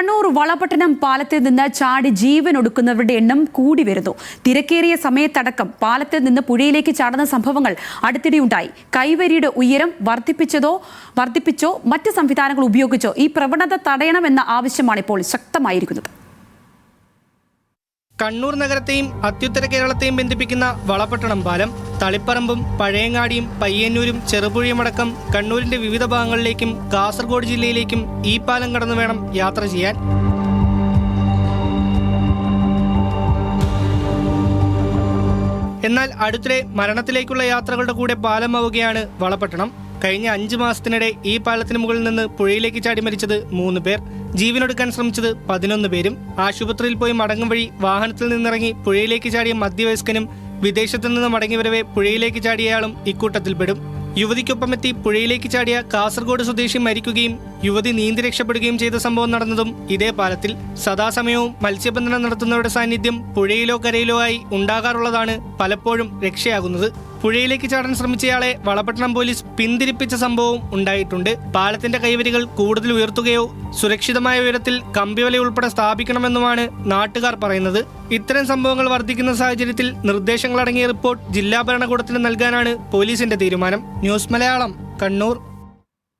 കണ്ണൂർ വളപട്ടണം പാലത്തിൽ നിന്ന് ചാടി ജീവൻ ഒടുക്കുന്നവരുടെ എണ്ണം കൂടി വരുന്നു. തിരക്കേറിയ സമയത്തടക്കം പാലത്തിൽ നിന്ന് പുഴയിലേക്ക് ചാടുന്ന സംഭവങ്ങൾ അടുത്തിടെയുണ്ടായി. കൈവരിയുടെ ഉയരം വർദ്ധിപ്പിച്ചതോ വർദ്ധിപ്പിച്ചോ മറ്റ് സംവിധാനങ്ങൾ ഉപയോഗിച്ചോ ഈ പ്രവണത തടയണമെന്ന ആവശ്യമാണ് ഇപ്പോൾ ശക്തമായിരിക്കുന്നത്. കണ്ണൂർ നഗരത്തെയും അത്യുത്തര കേരളത്തെയും ബന്ധിപ്പിക്കുന്ന വളപട്ടണം പാലം തളിപ്പറമ്പും പഴയങ്ങാടിയും പയ്യന്നൂരും ചെറുപുഴയുമടക്കം കണ്ണൂരിന്റെ വിവിധ ഭാഗങ്ങളിലേക്കും കാസർഗോഡ് ജില്ലയിലേക്കും ഈ പാലം കടന്നു വേണം യാത്ര ചെയ്യാൻ. എന്നാൽ അടുത്തിടെ മരണത്തിലേക്കുള്ള യാത്രകളുടെ കൂടെ പാലമാവുകയാണ് വളപട്ടണം. കഴിഞ്ഞ അഞ്ചു മാസത്തിനിടെ ഈ പാലത്തിന് മുകളിൽ നിന്ന് പുഴയിലേക്ക് ചാടി മരിച്ചത് മൂന്ന് പേർ. ജീവനൊടുക്കാൻ ശ്രമിച്ചത് പതിനൊന്ന് പേരും. ആശുപത്രിയിൽ പോയി മടങ്ങും വഴി വാഹനത്തിൽ നിന്നിറങ്ങി പുഴയിലേക്ക് ചാടിയ മധ്യവയസ്കനും വിദേശത്തു നിന്ന് മടങ്ങിവരവെ പുഴയിലേക്ക് ചാടിയയാളും ഇക്കൂട്ടത്തിൽപ്പെടും. യുവതിക്കൊപ്പമെത്തി പുഴയിലേക്ക് ചാടിയ കാസർഗോഡ് സ്വദേശി മരിക്കുകയും യുവതി നീന്തി രക്ഷപ്പെടുകയും ചെയ്ത സംഭവം നടന്നതും ഇതേ പാലത്തിൽ സദാസമയവും മത്സ്യബന്ധനം നടത്തുന്നവരുടെ സാന്നിധ്യം പുഴയിലോ കരയിലോ ആയി ഉണ്ടാകാറുള്ളതാണ് പലപ്പോഴും രക്ഷയാകുന്നത്. പുഴയിലേക്ക് ചാടാൻ ശ്രമിച്ചയാളെ വളപട്ടണം പോലീസ് പിന്തിരിപ്പിച്ച സംഭവവും ഉണ്ടായിട്ടുണ്ട്. പാലത്തിന്റെ കൈവരികൾ കൂടുതൽ ഉയർത്തുകയോ സുരക്ഷിതമായ ഉയരത്തിൽ കമ്പിവല ഉൾപ്പെടെ സ്ഥാപിക്കണമെന്നുമാണ് നാട്ടുകാർ പറയുന്നത്. ഇത്തരം സംഭവങ്ങൾ വർദ്ധിക്കുന്ന സാഹചര്യത്തിൽ നിർദ്ദേശങ്ങളടങ്ങിയ റിപ്പോർട്ട് ജില്ലാ ഭരണകൂടത്തിന് നൽകാനാണ് പോലീസിന്റെ തീരുമാനം. ന്യൂസ് മലയാളം കണ്ണൂർ.